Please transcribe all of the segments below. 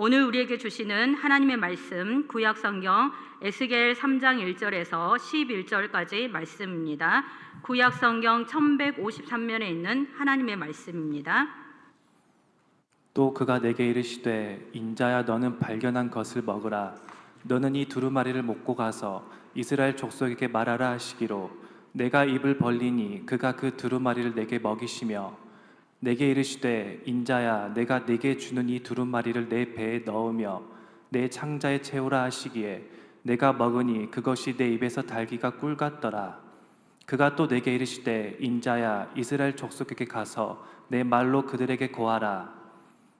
오늘 우리에게 주시는 하나님의 말씀 구약 성경 에스겔 3장 1절에서 11절까지 말씀입니다. 구약 성경 1153면에 있는 하나님의 말씀입니다. 또 그가 내게 이르시되 인자야 너는 발견한 것을 먹으라 너는 이 두루마리를 먹고 가서 이스라엘 족속에게 말하라 하시기로 내가 입을 벌리니 그가 그 두루마리를 내게 먹이시며 내게 이르시되 인자야 내가 내게 주는 이 두루마리를 내 배에 넣으며 내 창자에 채우라 하시기에 내가 먹으니 그것이 내 입에서 달기가 꿀 같더라. 그가 또 내게 이르시되 인자야 이스라엘 족속에게 가서 내 말로 그들에게 고하라.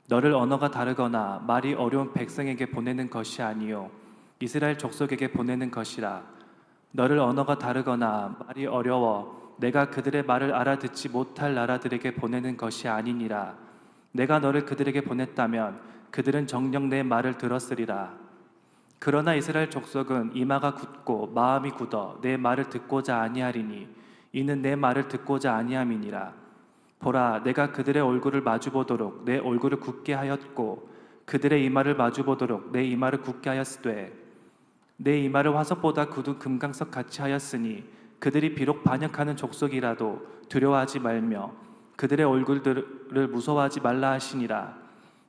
너를 언어가 다르거나 말이 어려운 백성에게 보내는 것이 아니요 이스라엘 족속에게 보내는 것이라. 너를 언어가 다르거나 말이 어려워 내가 그들의 말을 알아듣지 못할 나라들에게 보내는 것이 아니니라. 내가 너를 그들에게 보냈다면 그들은 정녕 내 말을 들었으리라. 그러나 이스라엘 족속은 이마가 굳고 마음이 굳어 내 말을 듣고자 아니하리니 이는 내 말을 듣고자 아니함이니라. 보라 내가 그들의 얼굴을 마주 보도록 내 얼굴을 굳게 하였고 그들의 이마를 마주 보도록 내 이마를 굳게 하였으되 내 이마를 화석보다 굳은 금강석 같이 하였으니 그들이 비록 반역하는 족속이라도 두려워하지 말며 그들의 얼굴들을 무서워하지 말라 하시니라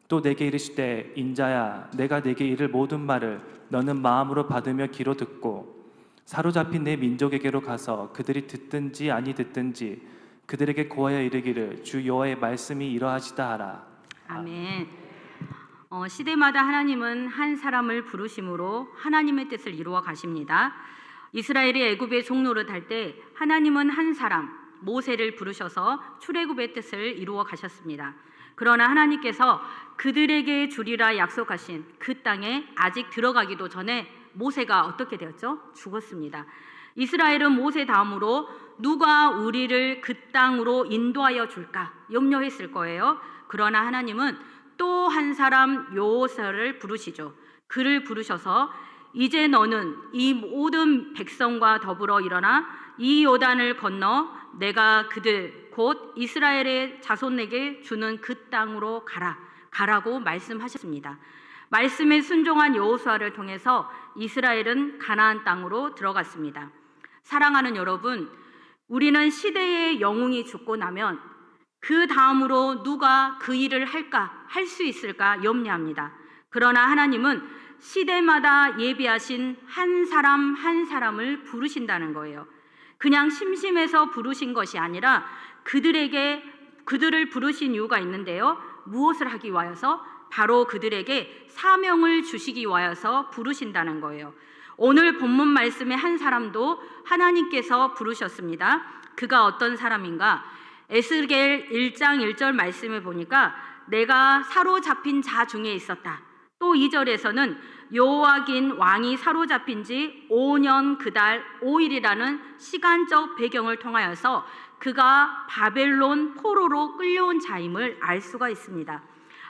또 내게 이르시되 인자야 내가 내게 이를 모든 말을 너는 마음으로 받으며 귀로 듣고 사로잡힌 내 민족에게로 가서 그들이 듣든지 아니 듣든지 그들에게 고하여 이르기를 주 여호와의 말씀이 이러하시다 하라 아멘. 어, 시대마다 하나님은 한 사람을 부르심으로 하나님의 뜻을 이루어 가십니다. 이스라엘이 애굽의 종로를 할때 하나님은 한 사람 모세를 부르셔서 출애굽의 뜻을 이루어 가셨습니다. 그러나 하나님께서 그들에게 주리라 약속하신 그 땅에 아직 들어가기도 전에 모세가 어떻게 되었죠? 죽었습니다. 이스라엘은 모세 다음으로 누가 우리를 그 땅으로 인도하여 줄까 염려했을 거예요. 그러나 하나님은 또 한 사람 요호사를 부르시죠. 그를 부르셔서 이제 너는 이 모든 백성과 더불어 일어나 이 요단을 건너 내가 그들 곧 이스라엘의 자손에게 주는 그 땅으로 가라 가라고 말씀하셨습니다. 말씀에 순종한 여호수아를 통해서 이스라엘은 가나안 땅으로 들어갔습니다. 사랑하는 여러분, 우리는 시대의 영웅이 죽고 나면 그 다음으로 누가 그 일을 할까, 할 수 있을까 염려합니다. 그러나 하나님은 시대마다 예비하신 한 사람 한 사람을 부르신다는 거예요. 그냥 심심해서 부르신 것이 아니라 그들에게 그들을 부르신 이유가 있는데요. 무엇을 하기 위하여서 바로 그들에게 사명을 주시기 위하여서 부르신다는 거예요. 오늘 본문 말씀의 한 사람도 하나님께서 부르셨습니다. 그가 어떤 사람인가? 에스겔 1장 1절 말씀을 보니까 내가 사로잡힌 자 중에 있었다. 또 2절에서는 요아긴 왕이 사로잡힌 지 5년 그달 5일이라는 시간적 배경을 통하여서 그가 바벨론 포로로 끌려온 자임을 알 수가 있습니다.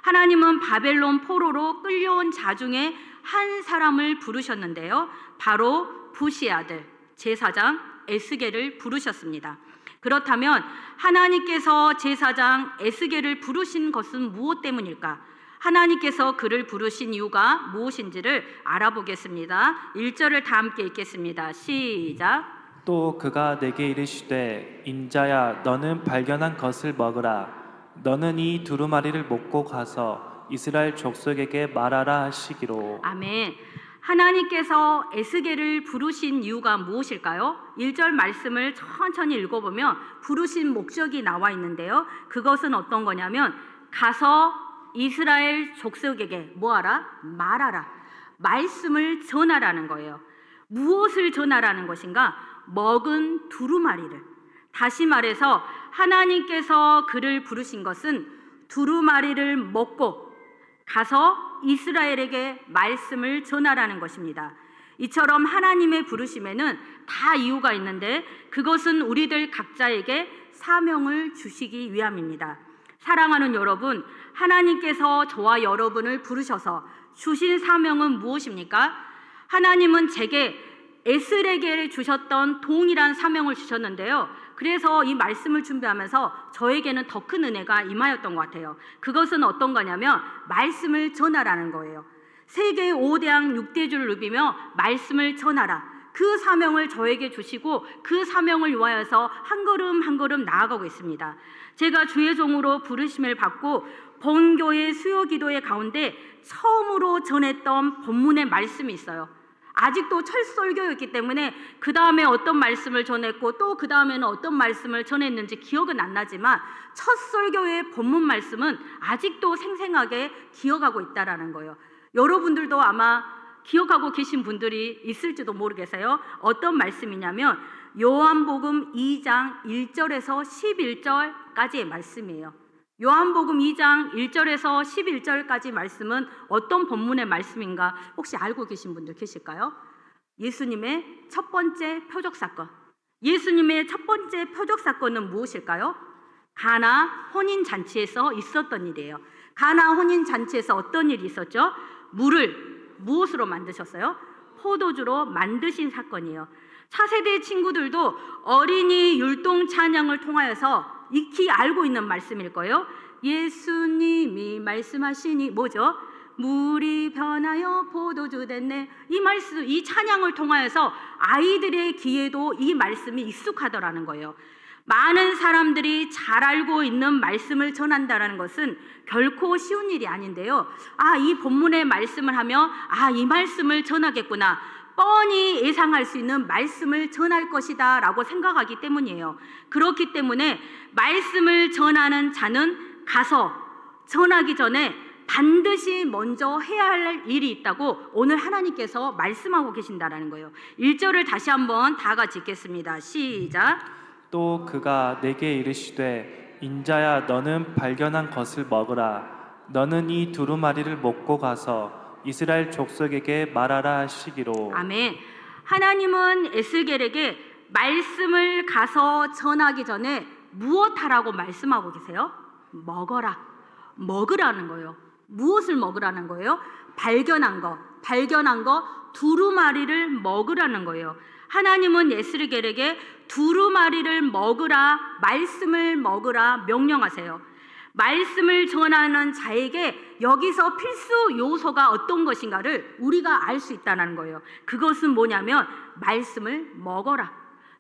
하나님은 바벨론 포로로 끌려온 자 중에 한 사람을 부르셨는데요. 바로 부시 아들 제사장 에스겔을 부르셨습니다. 그렇다면 하나님께서 제사장 에스겔을 부르신 것은 무엇 때문일까? 하나님께서 그를 부르신 이유가 무엇인지를 알아보겠습니다. 1절을 다 함께 읽겠습니다. 시작. 또 그가 내게 이르시되 인자야 너는 발견한 것을 먹으라 너는 이 두루마리를 먹고 가서 이스라엘 족속에게 말하라 하시기로 아멘. 하나님께서 에스겔을 부르신 이유가 무엇일까요? 1절 말씀을 천천히 읽어보면 부르신 목적이 나와 있는데요. 그것은 어떤 거냐면 가서 이스라엘 족속에게 뭐하라? 말하라. 말씀을 전하라는 거예요. 무엇을 전하라는 것인가? 먹은 두루마리를. 다시 말해서 하나님께서 그를 부르신 것은 두루마리를 먹고 가서 이스라엘에게 말씀을 전하라는 것입니다. 이처럼 하나님의 부르심에는 다 이유가 있는데 그것은 우리들 각자에게 사명을 주시기 위함입니다. 사랑하는 여러분, 하나님께서 저와 여러분을 부르셔서 주신 사명은 무엇입니까? 하나님은 제게 에스레게를 주셨던 동일한 사명을 주셨는데요. 그래서 이 말씀을 준비하면서 저에게는 더 큰 은혜가 임하였던 것 같아요. 그것은 어떤 거냐면 말씀을 전하라는 거예요. 세계 5대왕 6대주를 누비며 말씀을 전하라. 그 사명을 저에게 주시고 그 사명을 위하여서 한 걸음 한 걸음 나아가고 있습니다. 제가 주의 종으로 부르심을 받고 본교의 수요 기도의 가운데 처음으로 전했던 본문의 말씀이 있어요. 아직도 철설교였기 때문에 그 다음에 어떤 말씀을 전했고 또 그 다음에는 어떤 말씀을 전했는지 기억은 안 나지만 첫 설교의 본문 말씀은 아직도 생생하게 기억하고 있다라는 거예요. 여러분들도 아마 기억하고 계신 분들이 있을지도 모르겠어요. 어떤 말씀이냐면 요한복음 2장 1절에서 11절까지의 말씀이에요. 요한복음 2장 1절에서 11절까지 말씀은 어떤 본문의 말씀인가 혹시 알고 계신 분들 계실까요? 예수님의 첫 번째 표적 사건. 예수님의 첫 번째 표적 사건은 무엇일까요? 가나 혼인 잔치에서 있었던 일이에요. 가나 혼인 잔치에서 어떤 일이 있었죠? 물을 무엇으로 만드셨어요? 포도주로 만드신 사건이에요. 차세대 친구들도 어린이 율동 찬양을 통하여서 익히 알고 있는 말씀일 거예요. 예수님이 말씀하시니 뭐죠? 물이 변하여 포도주 됐네. 이 말씀, 이 찬양을 통하여서 아이들의 귀에도 이 말씀이 익숙하더라는 거예요. 많은 사람들이 잘 알고 있는 말씀을 전한다라는 것은 결코 쉬운 일이 아닌데요. 아, 이 본문의 말씀을 하며 아, 이 말씀을 전하겠구나. 뻔히 예상할 수 있는 말씀을 전할 것이다 라고 생각하기 때문이에요. 그렇기 때문에 말씀을 전하는 자는 가서 전하기 전에 반드시 먼저 해야 할 일이 있다고 오늘 하나님께서 말씀하고 계신다라는 거예요. 1절을 다시 한번 다 같이 읽겠습니다. 시작. 또 그가 내게 이르시되 인자야 너는 발견한 것을 먹으라 너는 이 두루마리를 먹고 가서 이스라엘 족속에게 말하라 하시기로 아멘. 하나님은 에스겔에게 말씀을 가서 전하기 전에 무엇하라고 말씀하고 계세요? 먹어라. 먹으라는 거예요. 무엇을 먹으라는 거예요? 발견한 거, 발견한 거 두루마리를 먹으라는 거예요. 하나님은 에스겔에게 두루마리를 먹으라, 말씀을 먹으라 명령하세요. 말씀을 전하는 자에게 여기서 필수 요소가 어떤 것인가를 우리가 알 수 있다는 거예요. 그것은 뭐냐면 말씀을 먹어라.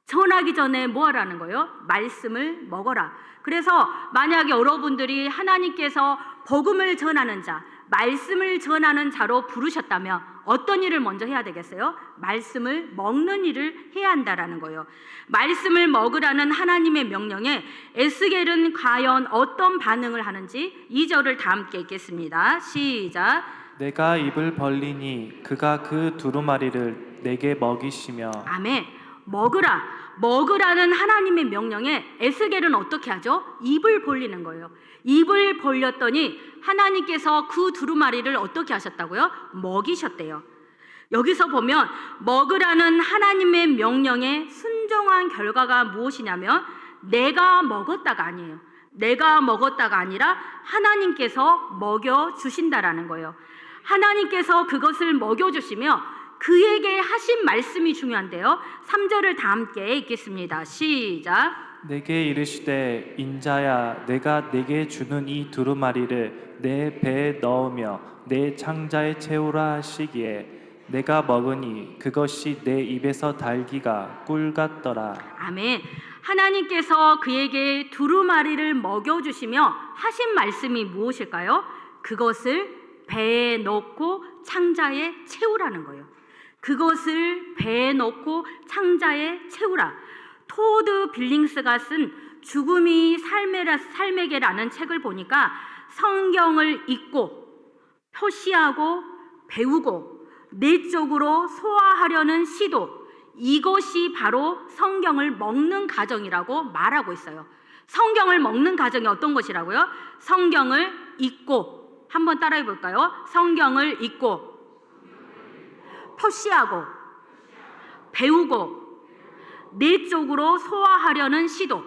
전하기 전에 뭐 하라는 거예요? 말씀을 먹어라. 그래서 만약 여러분들이 하나님께서 복음을 전하는 자, 말씀을 전하는 자로 부르셨다면 어떤 일을 먼저 해야 되겠어요? 말씀을 먹는 일을 해야 한다라는 거예요. 말씀을 먹으라는 하나님의 명령에 에스겔은 과연 어떤 반응을 하는지 2절을 다 함께 읽겠습니다. 시작. 내가 입을 벌리니 그가 그 두루마리를 내게 먹이시며 아멘. 먹으라. 먹으라는 하나님의 명령에 에스겔은 어떻게 하죠? 입을 벌리는 거예요. 입을 벌렸더니 하나님께서 그 두루마리를 어떻게 하셨다고요? 먹이셨대요. 여기서 보면 먹으라는 하나님의 명령에 순종한 결과가 무엇이냐면 내가 먹었다가 아니에요. 내가 먹었다가 아니라 하나님께서 먹여 주신다라는 거예요. 하나님께서 그것을 먹여 주시며 그에게 하신 말씀이 중요한데요. 3절을 다 함께 읽겠습니다. 시작. 내게 이르시되 인자야 내가 내게 주는 이 두루마리를 내 배에 넣으며 내 창자에 채우라 하시기에 내가 먹으니 그것이 내 입에서 달기가 꿀 같더라 아멘. 하나님께서 그에게 두루마리를 먹여 주시며 하신 말씀이 무엇일까요? 그것을 배에 넣고 창자에 채우라는 거예요. 그것을 배에 넣고 창자에 채우라. 토드 빌링스가 쓴 죽음이 삶의, 삶에게라는 책을 보니까 성경을 읽고 표시하고 배우고 내적으로 소화하려는 시도 이것이 바로 성경을 먹는 과정이라고 말하고 있어요. 성경을 먹는 과정이 어떤 것이라고요? 성경을 읽고 한번 따라해 볼까요? 성경을 읽고 표시하고 배우고 내적으로 소화하려는 시도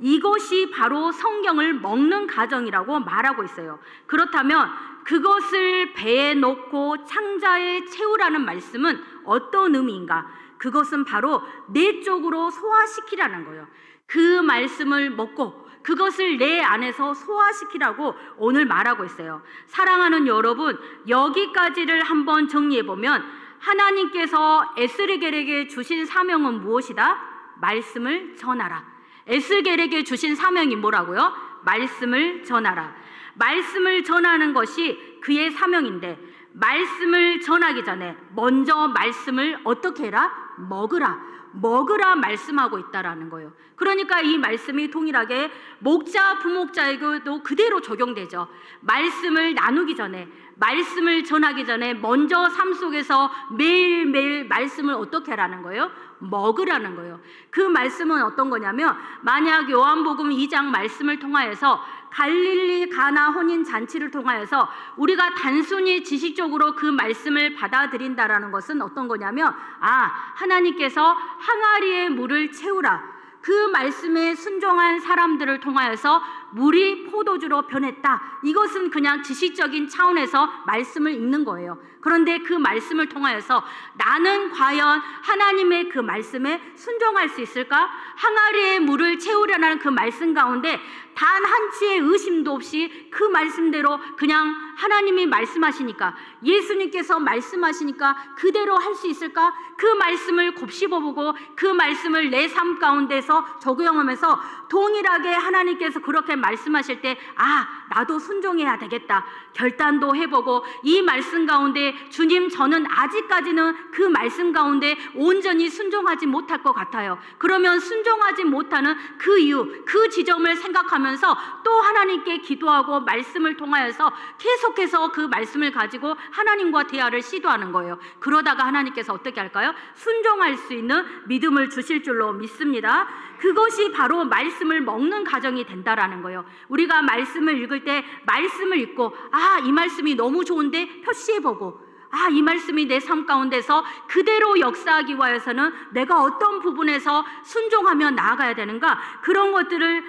이것이 바로 성경을 먹는 과정이라고 말하고 있어요. 그렇다면 그것을 배에 넣고 창자에 채우라는 말씀은 어떤 의미인가? 그것은 바로 내 쪽으로 소화시키라는 거예요. 그 말씀을 먹고 그것을 내 안에서 소화시키라고 오늘 말하고 있어요. 사랑하는 여러분, 여기까지를 한번 정리해 보면 하나님께서 에스겔에게 주신 사명은 무엇이다? 말씀을 전하라. 에스겔에게 주신 사명이 뭐라고요? 말씀을 전하라. 말씀을 전하는 것이 그의 사명인데 말씀을 전하기 전에 먼저 말씀을 어떻게 해라? 먹으라. 먹으라 말씀하고 있다라는 거예요. 그러니까 이 말씀이 동일하게 목자 부목자에게도 그대로 적용되죠. 말씀을 나누기 전에 말씀을 전하기 전에 먼저 삶 속에서 매일매일 말씀을 어떻게 하라는 거예요? 먹으라는 거예요. 그 말씀은 어떤 거냐면 만약 요한복음 2장 말씀을 통하여서 갈릴리 가나 혼인 잔치를 통하여서 우리가 단순히 지식적으로 그 말씀을 받아들인다라는 것은 어떤 거냐면 아 하나님께서 항아리에 물을 채우라 그 말씀에 순종한 사람들을 통하여서 물이 포도주로 변했다. 이것은 그냥 지식적인 차원에서 말씀을 읽는 거예요. 그런데 그 말씀을 통하여서 나는 과연 하나님의 그 말씀에 순종할 수 있을까? 항아리에 물을 채우려는 그 말씀 가운데 단 한 치의 의심도 없이 그 말씀대로 그냥 하나님이 말씀하시니까 예수님께서 말씀하시니까 그대로 할 수 있을까? 그 말씀을 곱씹어보고 그 말씀을 내 삶 가운데서 적용하면서 동일하게 하나님께서 그렇게 말씀하실 때 아, 나도 순종해야 되겠다. 결단도 해보고 이 말씀 가운데 주님 저는 아직까지는 그 말씀 가운데 온전히 순종하지 못할 것 같아요. 그러면 순종하지 못하는 그 이유, 그 지점을 생각하면서 또 하나님께 기도하고 말씀을 통하여서 계속해서 그 말씀을 가지고 하나님과 대화를 시도하는 거예요. 그러다가 하나님께서 어떻게 할까요? 순종할 수 있는 믿음을 주실 줄로 믿습니다. 그것이 바로 말씀을 먹는 과정이 된다라는 거예요. 우리가 말씀을 읽을 때 말씀을 읽고 아, 이 말씀이 너무 좋은데 표시해 보고 아, 이 말씀이 내 삶 가운데서 그대로 역사하기 위해서는 내가 어떤 부분에서 순종하며 나아가야 되는가? 그런 것들을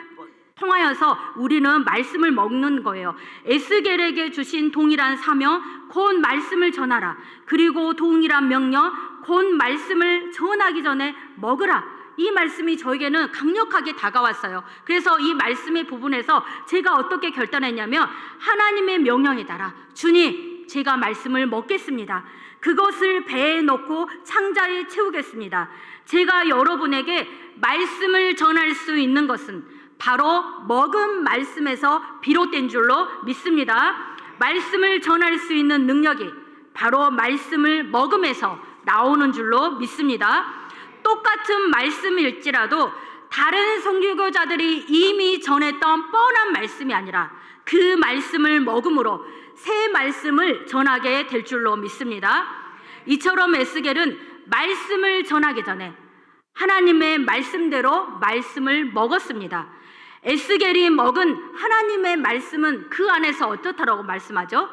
통하여서 우리는 말씀을 먹는 거예요. 에스겔에게 주신 동일한 사명, 곧 말씀을 전하라. 그리고 동일한 명령, 곧 말씀을 전하기 전에 먹으라. 이 말씀이 저에게는 강력하게 다가왔어요. 그래서 이 말씀의 부분에서 제가 어떻게 결단했냐면 하나님의 명령에 따라 주님, 제가 말씀을 먹겠습니다. 그것을 배에 넣고 창자에 채우겠습니다. 제가 여러분에게 말씀을 전할 수 있는 것은 바로 먹은 말씀에서 비롯된 줄로 믿습니다. 말씀을 전할 수 있는 능력이 바로 말씀을 먹음에서 나오는 줄로 믿습니다. 똑같은 말씀일지라도 다른 성교교자들이 이미 전했던 뻔한 말씀이 아니라 그 말씀을 먹음으로 새 말씀을 전하게 될 줄로 믿습니다. 이처럼 에스겔은 말씀을 전하기 전에 하나님의 말씀대로 말씀을 먹었습니다. 에스겔이 먹은 하나님의 말씀은 그 안에서 어떻다라고 말씀하죠?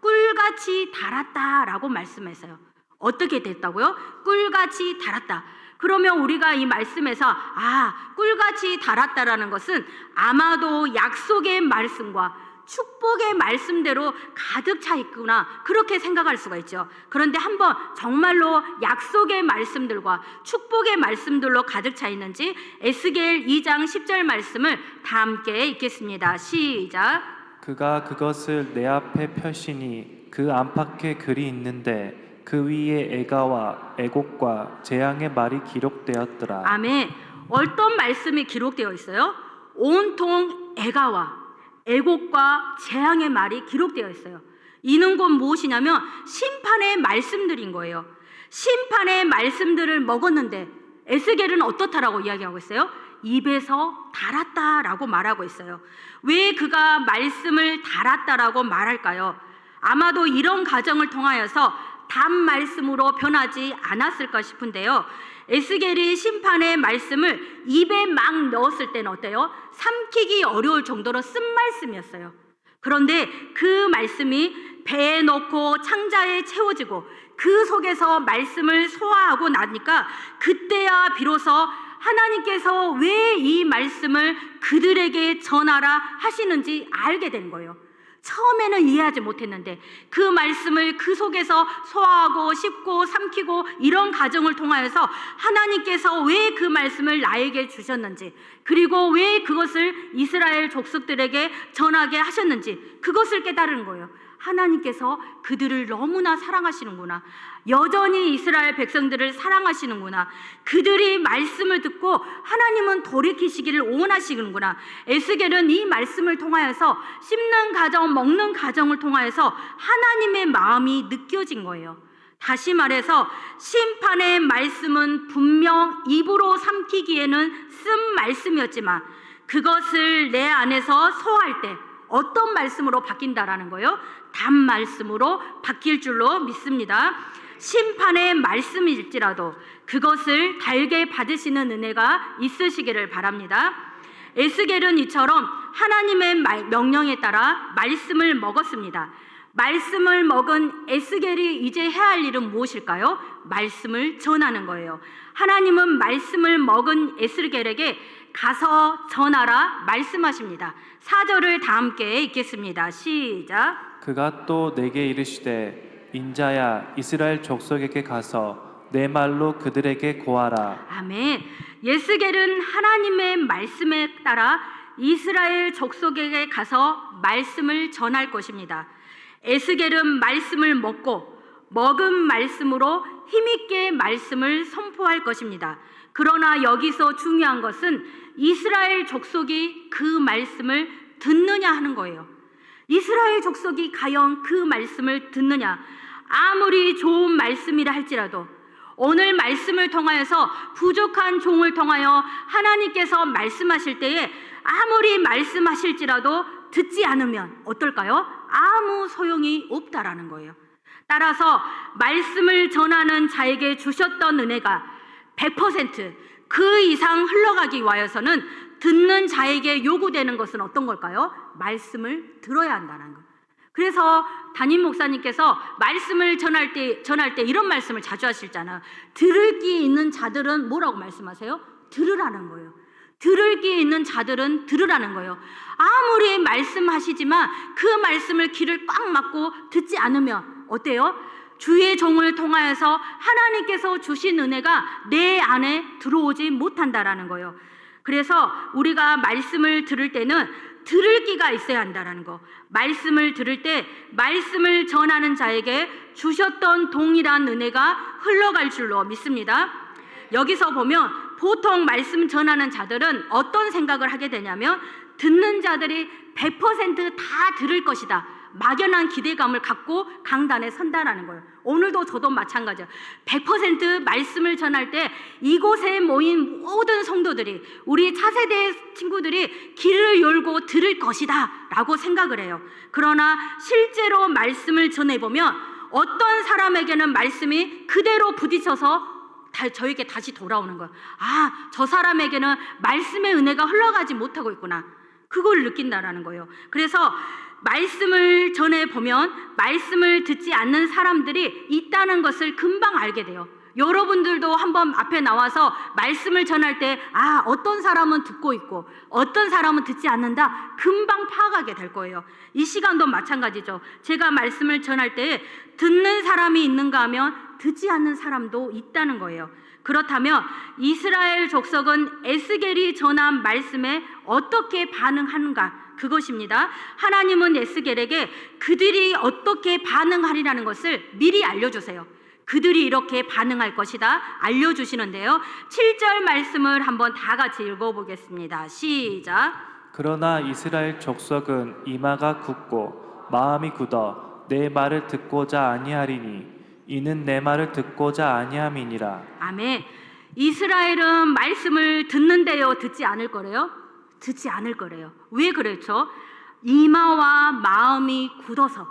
꿀같이 달았다라고 말씀했어요. 어떻게 됐다고요? 꿀같이 달았다. 그러면 우리가 이 말씀에서 아, 꿀같이 달았다라는 것은 아마도 약속의 말씀과 축복의 말씀대로 가득 차 있구나. 그렇게 생각할 수가 있죠. 그런데 한번 정말로 약속의 말씀들과 축복의 말씀들로 가득 차 있는지 에스겔 2장 10절 말씀을 다 함께 읽겠습니다. 시작. 그가 그것을 내 앞에 펴시니 그 안팎에 글이 있는데 그 위에 애가와 애곡과 재앙의 말이 기록되었더라. 아멘. 어떤 말씀이 기록되어 있어요? 온통 애가와 애곡과 재앙의 말이 기록되어 있어요. 이는 곧 무엇이냐면 심판의 말씀들인 거예요. 심판의 말씀들을 먹었는데 에스겔은 어떻다라고 이야기하고 있어요? 입에서 달았다라고 말하고 있어요. 왜 그가 말씀을 달았다라고 말할까요? 아마도 이런 과정을 통하여서 단 말씀으로 변하지 않았을까 싶은데요. 에스겔이 심판의 말씀을 입에 막 넣었을 때는 어때요? 삼키기 어려울 정도로 쓴 말씀이었어요. 그런데 그 말씀이 배에 넣고 창자에 채워지고 그 속에서 말씀을 소화하고 나니까 그때야 비로소 하나님께서 왜 이 말씀을 그들에게 전하라 하시는지 알게 된 거예요. 처음에는 이해하지 못했는데 그 말씀을 그 속에서 소화하고 씹고 삼키고 이런 과정을 통하여서 하나님께서 왜 그 말씀을 나에게 주셨는지 그리고 왜 그것을 이스라엘 족속들에게 전하게 하셨는지 그것을 깨달은 거예요. 하나님께서 그들을 너무나 사랑하시는구나. 여전히 이스라엘 백성들을 사랑하시는구나. 그들이 말씀을 듣고 하나님은 돌이키시기를 원하시는구나. 에스겔은 이 말씀을 통하여서 씹는 가정, 먹는 가정을 통하여서 하나님의 마음이 느껴진 거예요. 다시 말해서 심판의 말씀은 분명 입으로 삼키기에는 쓴 말씀이었지만 그것을 내 안에서 소화할 때 어떤 말씀으로 바뀐다라는 거예요? 단 말씀으로 바뀔 줄로 믿습니다. 심판의 말씀일지라도 그것을 달게 받으시는 은혜가 있으시기를 바랍니다. 에스겔은 이처럼 하나님의 말- 명령에 따라 말씀을 먹었습니다. 말씀을 먹은 에스겔이 이제 해야 할 일은 무엇일까요? 말씀을 전하는 거예요. 하나님은 말씀을 먹은 에스겔에게 가서 전하라 말씀하십니다. 사절을 다 함께 읽겠습니다. 시작. 그가 또 내게 이르시되 인자야 이스라엘 족속에게 가서 내 말로 그들에게 고하라 아멘. 예스겔은 하나님의 말씀에 따라 이스라엘 족속에게 가서 말씀을 전할 것입니다. 에스겔은 말씀을 먹고 먹은 말씀으로 힘있게 말씀을 선포할 것입니다. 그러나 여기서 중요한 것은 이스라엘 족속이 그 말씀을 듣느냐 하는 거예요. 이스라엘 족속이 과연 그 말씀을 듣느냐? 아무리 좋은 말씀이라 할지라도 오늘 말씀을 통하여서 부족한 종을 통하여 하나님께서 말씀하실 때에 아무리 말씀하실지라도 듣지 않으면 어떨까요? 아무 소용이 없다라는 거예요. 따라서 말씀을 전하는 자에게 주셨던 은혜가 100%그 이상 흘러가기 위하여서는 듣는 자에게 요구되는 것은 어떤 걸까요? 말씀을 들어야 한다는 거. 그래서 담임 목사님께서 말씀을 전할 때 전할 때 이런 말씀을 자주 하실잖아요. 들을 귀 있는 자들은 뭐라고 말씀하세요? 들으라는 거예요. 들을 귀 있는 자들은 들으라는 거예요. 아무리 말씀하시지만 그 말씀을 귀를 꽉 막고 듣지 않으면 어때요? 주의 종을 통하여서 하나님께서 주신 은혜가 내 안에 들어오지 못한다라는 거예요. 그래서 우리가 말씀을 들을 때는 들을 기가 있어야 한다라는 거. 말씀을 들을 때 말씀을 전하는 자에게 주셨던 동일한 은혜가 흘러갈 줄로 믿습니다. 여기서 보면 보통 말씀 전하는 자들은 어떤 생각을 하게 되냐면 듣는 자들이 100%다 들을 것이다. 막연한 기대감을 갖고 강단에 선다라는 거예요. 오늘도 저도 마찬가지예요. 100% 말씀을 전할 때 이곳에 모인 모든 성도들이 우리 차세대 친구들이 귀를 열고 들을 것이다 라고 생각을 해요. 그러나 실제로 말씀을 전해보면 어떤 사람에게는 말씀이 그대로 부딪혀서 다 저에게 다시 돌아오는 거예요. 아, 저 사람에게는 말씀의 은혜가 흘러가지 못하고 있구나. 그걸 느낀다라는 거예요. 그래서 말씀을 전해 보면 말씀을 듣지 않는 사람들이 있다는 것을 금방 알게 돼요. 여러분들도 한번 앞에 나와서 말씀을 전할 때, 아, 어떤 사람은 듣고 있고, 어떤 사람은 듣지 않는다, 금방 파악하게 될 거예요. 이 시간도 마찬가지죠. 제가 말씀을 전할 때, 듣는 사람이 있는가 하면, 듣지 않는 사람도 있다는 거예요. 그렇다면, 이스라엘 족속은 에스겔이 전한 말씀에 어떻게 반응하는가? 그것입니다. 하나님은 에스겔에게 그들이 어떻게 반응하리라는 것을 미리 알려주세요. 그들이 이렇게 반응할 것이다 알려주시는데요. 7절 말씀을 한번 다 같이 읽어보겠습니다. 시작. 그러나 이스라엘 족속은 이마가 굳고 마음이 굳어 내 말을 듣고자 아니하리니 이는 내 말을 듣고자 아니함이니라 아멘. 이스라엘은 말씀을 듣는데요, 듣지 않을 거래요? 듣지 않을 거래요. 왜 그렇죠? 이마와 마음이 굳어서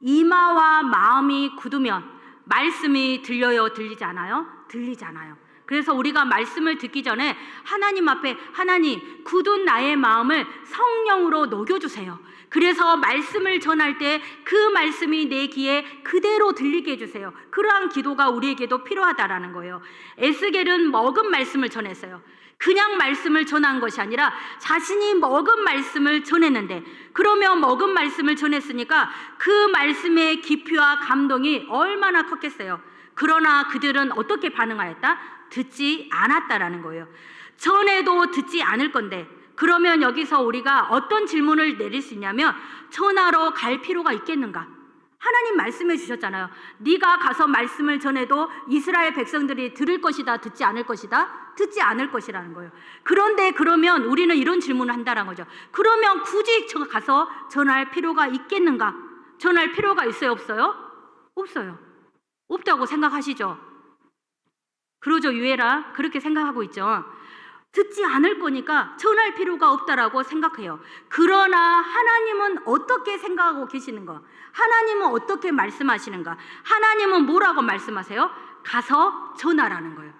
이마와 마음이 굳으면 말씀이 들려요, 들리지 않아요? 들리지 않아요. 그래서 우리가 말씀을 듣기 전에 하나님 앞에 하나님 굳은 나의 마음을 성령으로 녹여주세요. 그래서 말씀을 전할 때 그 말씀이 내 귀에 그대로 들리게 해주세요. 그러한 기도가 우리에게도 필요하다라는 거예요. 에스겔은 먹은 말씀을 전했어요. 그냥 말씀을 전한 것이 아니라 자신이 먹은 말씀을 전했는데 그러면 먹은 말씀을 전했으니까 그 말씀의 깊이와 감동이 얼마나 컸겠어요. 그러나 그들은 어떻게 반응하였다? 듣지 않았다라는 거예요. 전에도 듣지 않을 건데 그러면 여기서 우리가 어떤 질문을 내릴 수 있냐면 전하러 갈 필요가 있겠는가? 하나님 말씀해 주셨잖아요. 네가 가서 말씀을 전해도 이스라엘 백성들이 들을 것이다, 듣지 않을 것이다, 듣지 않을 것이라는 거예요. 그런데 그러면 우리는 이런 질문을 한다는 거죠. 그러면 굳이 저 가서 전할 필요가 있겠는가? 전할 필요가 있어요, 없어요? 없어요. 없다고 생각하시죠? 그러죠, 유해라. 그렇게 생각하고 있죠. 듣지 않을 거니까 전할 필요가 없다라고 생각해요. 그러나 하나님은 어떻게 생각하고 계시는가? 하나님은 어떻게 말씀하시는가? 하나님은 뭐라고 말씀하세요? 가서 전하라는 거예요.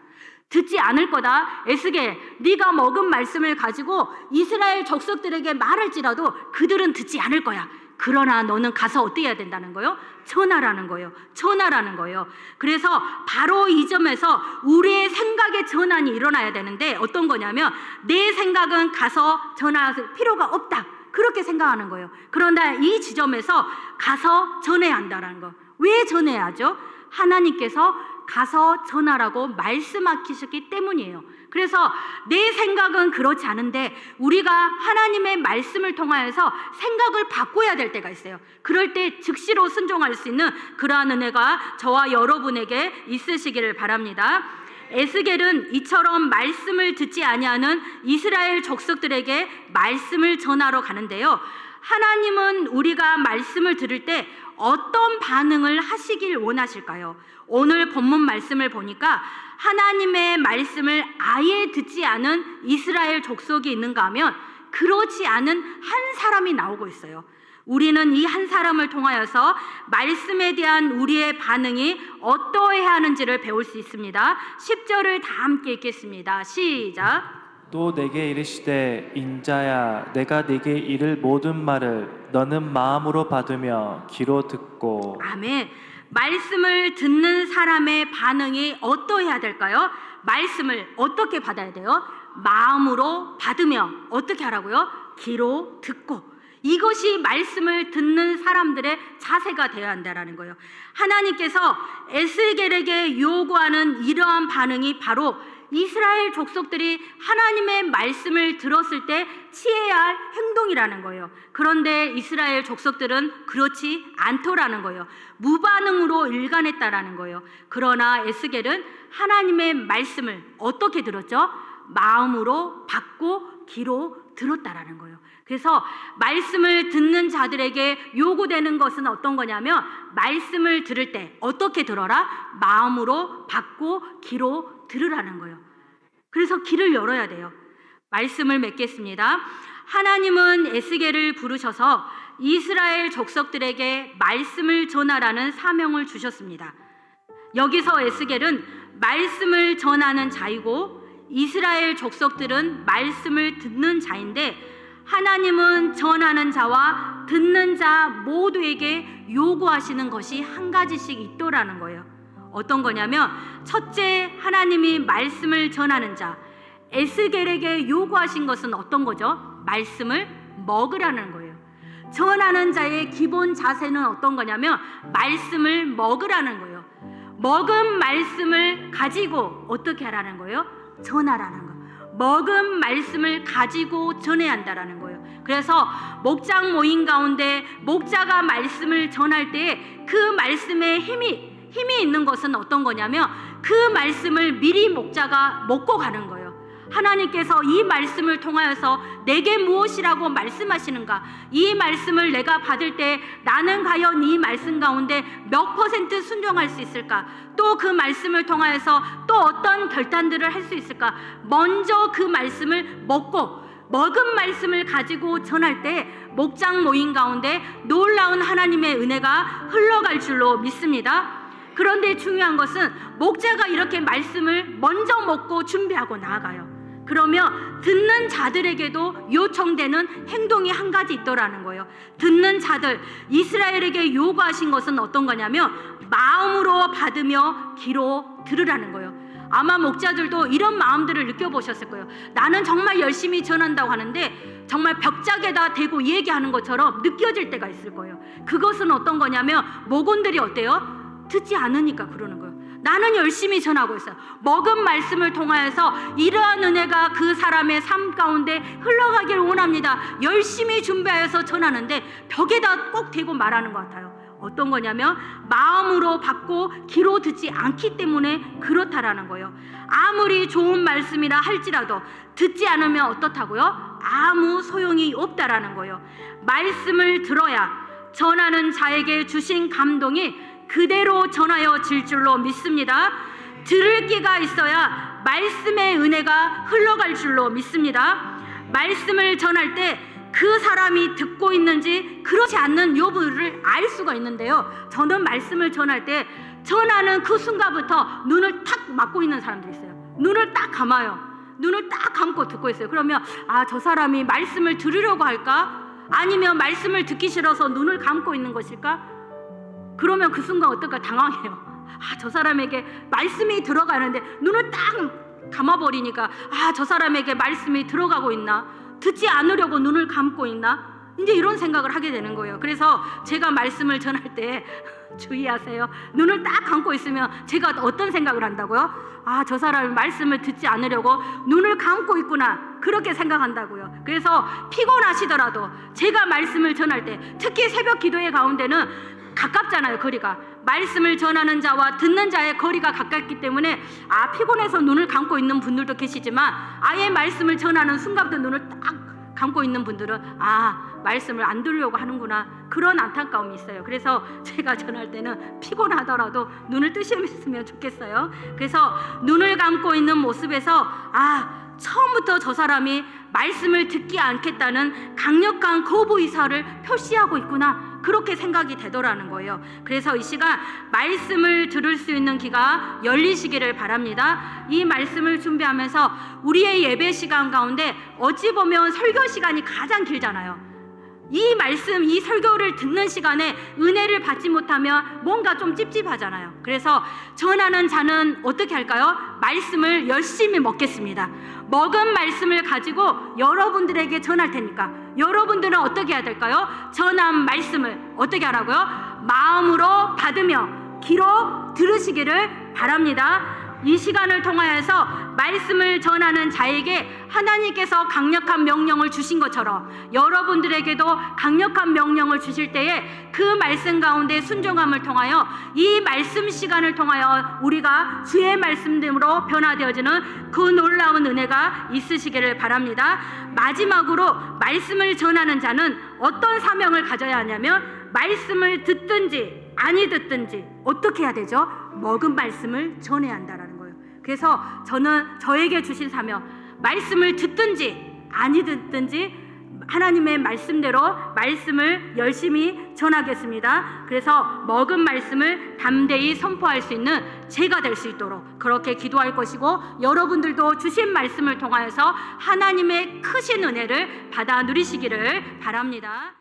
듣지 않을 거다. 에스겔, 네가 먹은 말씀을 가지고 이스라엘 족속들에게 말할지라도 그들은 듣지 않을 거야. 그러나 너는 가서 어떻게 해야 된다는 거예요? 전하라는 거예요. 전하라는 거예요. 그래서 바로 이 점에서 우리의 생각의 전환이 일어나야 되는데 어떤 거냐면 내 생각은 가서 전할 필요가 없다. 그렇게 생각하는 거예요. 그런다 이 지점에서 가서 전해야 한다는 거. 왜 전해야죠? 하나님께서 가서 전하라고 말씀하셨기 때문이에요. 그래서 내 생각은 그렇지 않은데 우리가 하나님의 말씀을 통하여서 생각을 바꿔야 될 때가 있어요. 그럴 때 즉시로 순종할 수 있는 그러한 은혜가 저와 여러분에게 있으시기를 바랍니다. 에스겔은 이처럼 말씀을 듣지 아니하는 이스라엘 족속들에게 말씀을 전하러 가는데요. 하나님은 우리가 말씀을 들을 때 어떤 반응을 하시길 원하실까요? 오늘 본문 말씀을 보니까 하나님의 말씀을 아예 듣지 않은 이스라엘 족속이 있는가 하면 그렇지 않은 한 사람이 나오고 있어요. 우리는 이 한 사람을 통하여서 말씀에 대한 우리의 반응이 어떠해야 하는지를 배울 수 있습니다. 10절을 다 함께 읽겠습니다. 시작. 또 내게 이르시되 인자야 내가 네게 이를 모든 말을 너는 마음으로 받으며 귀로 듣고 아멘. 말씀을 듣는 사람의 반응이 어떠해야 될까요? 말씀을 어떻게 받아야 돼요? 마음으로 받으며 어떻게 하라고요? 귀로 듣고 이것이 말씀을 듣는 사람들의 자세가 되어야 한다라는 거예요. 하나님께서 에스겔에게 요구하는 이러한 반응이 바로 이스라엘 족속들이 하나님의 말씀을 들었을 때 취해야 할 행동이라는 거예요. 그런데 이스라엘 족속들은 그렇지 않더라는 거예요. 무반응으로 일관했다라는 거예요. 그러나 에스겔은 하나님의 말씀을 어떻게 들었죠? 마음으로 받고 귀로 들었다라는 거예요. 그래서 말씀을 듣는 자들에게 요구되는 것은 어떤 거냐면 말씀을 들을 때 어떻게 들어라? 마음으로 받고 귀로 들으라는 거예요. 그래서 귀를 열어야 돼요. 말씀을 맺겠습니다. 하나님은 에스겔을 부르셔서 이스라엘 족속들에게 말씀을 전하라는 사명을 주셨습니다. 여기서 에스겔은 말씀을 전하는 자이고 이스라엘 족속들은 말씀을 듣는 자인데 하나님은 전하는 자와 듣는 자 모두에게 요구하시는 것이 한 가지씩 있더라는 거예요. 어떤 거냐면 첫째 하나님이 말씀을 전하는 자 에스겔에게 요구하신 것은 어떤 거죠? 말씀을 먹으라는 거예요. 전하는 자의 기본 자세는 어떤 거냐면 말씀을 먹으라는 거예요. 먹은 말씀을 가지고 어떻게 하라는 거예요? 전하라는 거. 먹은 말씀을 가지고 전해야 한다라는 거예요. 그래서 목장 모임 가운데 목자가 말씀을 전할 때 그 말씀에 힘이 힘이 있는 것은 어떤 거냐면 그 말씀을 미리 목자가 먹고 가는 거예요. 하나님께서 이 말씀을 통하여서 내게 무엇이라고 말씀하시는가? 이 말씀을 내가 받을 때 나는 과연 이 말씀 가운데 몇 퍼센트 순종할 수 있을까? 또 그 말씀을 통하여서 또 어떤 결단들을 할 수 있을까? 먼저 그 말씀을 먹고 먹은 말씀을 가지고 전할 때 목장 모임 가운데 놀라운 하나님의 은혜가 흘러갈 줄로 믿습니다. 그런데 중요한 것은 목자가 이렇게 말씀을 먼저 먹고 준비하고 나아가요. 그러면 듣는 자들에게도 요청되는 행동이 한 가지 있더라는 거예요. 듣는 자들 이스라엘에게 요구하신 것은 어떤 거냐면 마음으로 받으며 귀로 들으라는 거예요. 아마 목자들도 이런 마음들을 느껴보셨을 거예요. 나는 정말 열심히 전한다고 하는데 정말 벽짝에다 대고 얘기하는 것처럼 느껴질 때가 있을 거예요. 그것은 어떤 거냐면 목원들이 어때요? 듣지 않으니까 그러는 거예요. 나는 열심히 전하고 있어요. 먹은 말씀을 통하여서 이러한 은혜가 그 사람의 삶 가운데 흘러가길 원합니다. 열심히 준비하여서 전하는데 벽에다 꼭 대고 말하는 것 같아요. 어떤 거냐면 마음으로 받고 귀로 듣지 않기 때문에 그렇다라는 거예요. 아무리 좋은 말씀이라 할지라도 듣지 않으면 어떻다고요? 아무 소용이 없다라는 거예요. 말씀을 들어야 전하는 자에게 주신 감동이 그대로 전하여 질 줄로 믿습니다. 들을 끼가 있어야 말씀의 은혜가 흘러갈 줄로 믿습니다. 말씀을 전할 때 그 사람이 듣고 있는지 그렇지 않는 여부를 알 수가 있는데요. 저는 말씀을 전할 때 전하는 그 순간부터 눈을 탁 막고 있는 사람들이 있어요. 눈을 딱 감아요. 눈을 딱 감고 듣고 있어요. 그러면 아, 저 사람이 말씀을 들으려고 할까? 아니면 말씀을 듣기 싫어서 눈을 감고 있는 것일까? 그러면 그 순간 어떨까 당황해요. 아, 저 사람에게 말씀이 들어가는데 눈을 딱 감아버리니까 아, 저 사람에게 말씀이 들어가고 있나? 듣지 않으려고 눈을 감고 있나? 이제 이런 생각을 하게 되는 거예요. 그래서 제가 말씀을 전할 때 주의하세요. 눈을 딱 감고 있으면 제가 어떤 생각을 한다고요? 아, 저 사람이 말씀을 듣지 않으려고 눈을 감고 있구나. 그렇게 생각한다고요. 그래서 피곤하시더라도 제가 말씀을 전할 때 특히 새벽 기도의 가운데는 가깝잖아요, 거리가. 말씀을 전하는 자와 듣는 자의 거리가 가깝기 때문에 아, 피곤해서 눈을 감고 있는 분들도 계시지만 아예 말씀을 전하는 순간부터 눈을 딱 감고 있는 분들은 아, 말씀을 안 들으려고 하는구나. 그런 안타까움이 있어요. 그래서 제가 전할 때는 피곤하더라도 눈을 뜨셨으면 좋겠어요. 그래서 눈을 감고 있는 모습에서 아, 처음부터 저 사람이 말씀을 듣지 않겠다는 강력한 거부 의사를 표시하고 있구나. 그렇게 생각이 되더라는 거예요. 그래서 이 시간 말씀을 들을 수 있는 귀가 열리시기를 바랍니다. 이 말씀을 준비하면서 우리의 예배 시간 가운데 어찌 보면 설교 시간이 가장 길잖아요. 이 말씀, 이 설교를 듣는 시간에 은혜를 받지 못하면 뭔가 좀 찝찝하잖아요. 그래서 전하는 자는 어떻게 할까요? 말씀을 열심히 먹겠습니다. 먹은 말씀을 가지고 여러분들에게 전할 테니까 여러분들은 어떻게 해야 될까요? 전한 말씀을 어떻게 하라고요? 마음으로 받으며 귀로 들으시기를 바랍니다. 이 시간을 통하여서 말씀을 전하는 자에게 하나님께서 강력한 명령을 주신 것처럼 여러분들에게도 강력한 명령을 주실 때에 그 말씀 가운데 순종함을 통하여 이 말씀 시간을 통하여 우리가 주의 말씀대로 변화되어지는 그 놀라운 은혜가 있으시기를 바랍니다. 마지막으로 말씀을 전하는 자는 어떤 사명을 가져야 하냐면 말씀을 듣든지 아니 듣든지 어떻게 해야 되죠? 먹은 말씀을 전해야 거예요. 그래서 저는 저에게 주신 사명 말씀을 듣든지 아니 듣든지 하나님의 말씀대로 말씀을 열심히 전하겠습니다. 그래서 먹은 말씀을 담대히 선포할 수 있는 제가 될 수 있도록 그렇게 기도할 것이고 여러분들도 주신 말씀을 통하여서 하나님의 크신 은혜를 받아 누리시기를 바랍니다.